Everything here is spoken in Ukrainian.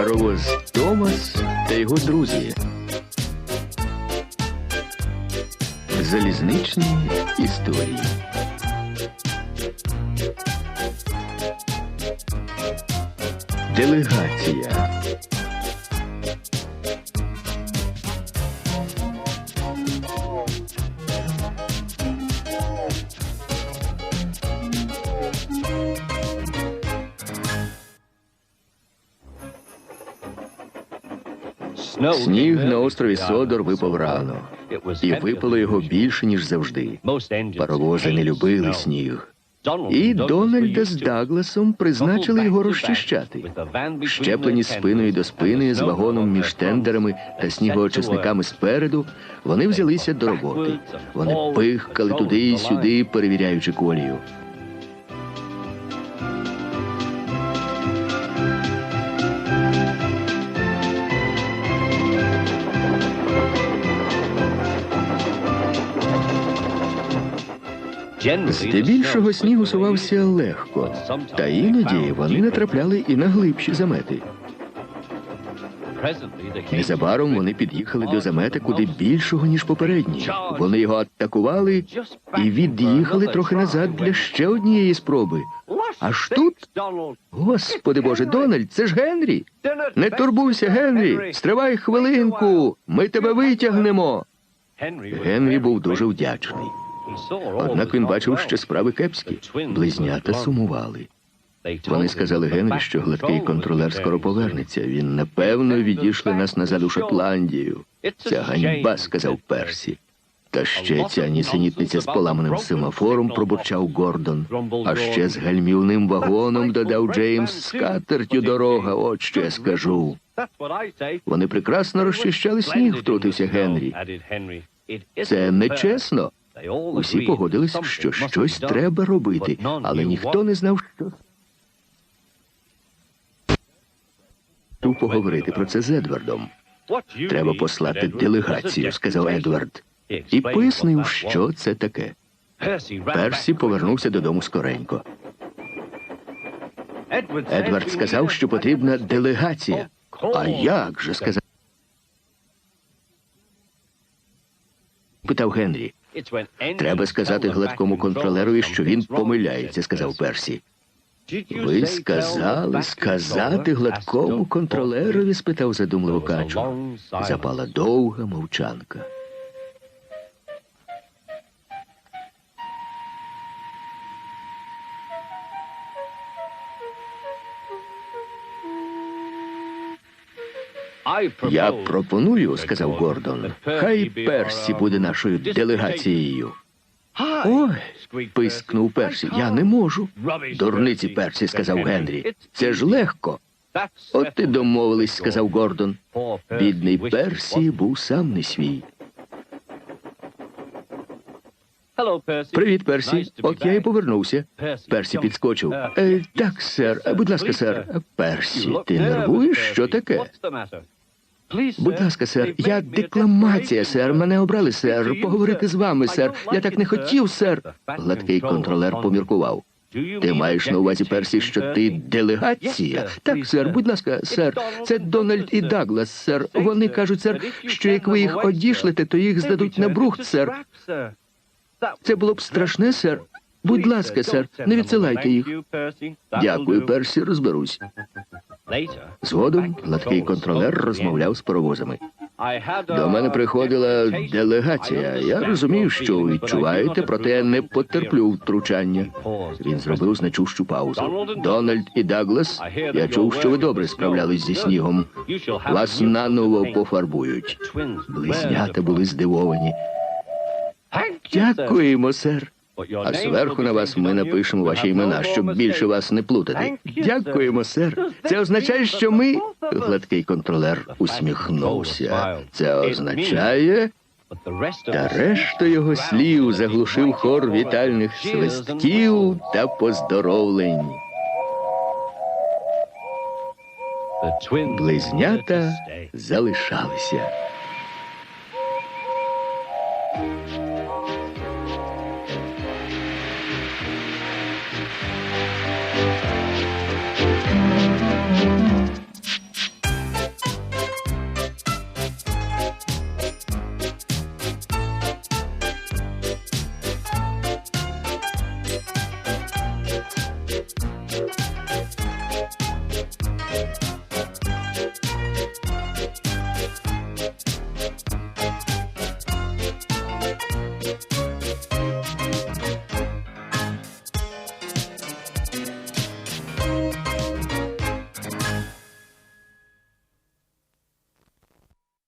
Паровоз Томас та його друзі. Залізничні історії. Делегація. Сніг на острові Содор випав рано, і випало його більше, ніж завжди. Паровози не любили сніг. І Дональда з Дагласом призначили його розчищати. Щеплені спиною до спини з вагоном між тендерами та снігоочисниками спереду, вони взялися до роботи. Вони пихкали туди і сюди, перевіряючи колію. Здебільшого сніг усувався легко, та іноді вони натрапляли і на глибші замети. Незабаром вони під'їхали до замета куди більшого, ніж попередні. Вони його атакували і від'їхали трохи назад для ще однієї спроби. Аж тут, господи боже, Дональд, це ж Генрі. Не турбуйся, Генрі. Стривай хвилинку. Ми тебе витягнемо. Генрі був дуже вдячний. Однак він бачив, що справи кепські. Близнята сумували. Вони сказали Генрі, що гладкий контролер скоро повернеться. Він напевно відійшли нас назад у Шотландію. Це ганьба, сказав Персі. Та ще ця нісенітниця з поламаним семафором пробурчав Гордон. А ще з гальмівним вагоном додав Джеймс з катертю дорога. От що я скажу. Вони прекрасно розчищали сніг, втрутився Генрі. Це нечесно. Усі погодились, що щось треба робити, але ніхто не знав, що. Ту поговорити про це з Едвардом. Треба послати делегацію, сказав Едвард. І пояснив, що це таке. Персі повернувся додому скоренько. Едвард сказав, що потрібна делегація. А як же сказав? Питав Генрі. Треба сказати гладкому контролерові, що він помиляється, сказав Персі. Ви сказали сказати гладкому контролерові? спитав задумливо Качу. Запала довга мовчанка. Я пропоную, сказав Гордон. Хай Персі буде нашою делегацією. Ой, пискнув Персі. Я не можу. Дурниці Персі, сказав Генрі. Це ж легко. От ти домовились, сказав Гордон. Бідний Персі був сам не свій. Привіт, Персі. От я і повернувся. Персі підскочив. Е, так, сер. Е, Будь ласка, сер. Персі, ти нервуєш? Що таке? Будь ласка, сер, я декламація, сер. Мене обрали, сер. Поговорити з вами, сер. Я так не хотів, сер. Гладкий контролер поміркував. Ти маєш на увазі, Персі, що ти делегація? Так, сер, будь ласка, сер. Це Дональд і Даглас, сер. Вони кажуть, сер, що як ви їх одішлете, то їх здадуть на брухт, сер. Це було б страшне, сер. Будь ласка, сер, не відсилайте їх. Дякую, Персі, розберусь. Згодом гладкий контролер розмовляв з паровозами. До мене приходила делегація. Я розумію, що відчуваєте, проте я не потерплю втручання. Він зробив значущу паузу. Дональд і Даглас, я чув, що ви добре справлялись зі снігом. Вас наново пофарбують. Близнята були здивовані. Дякуємо, сер. А зверху на вас ми напишемо ваші імена, щоб більше вас не плутати. Дякуємо, сер. Це означає, що ми. Гладкий контролер усміхнувся. Це означає. Та решта його слів заглушив хор вітальних свистків та поздоровлень. Близнята залишалися.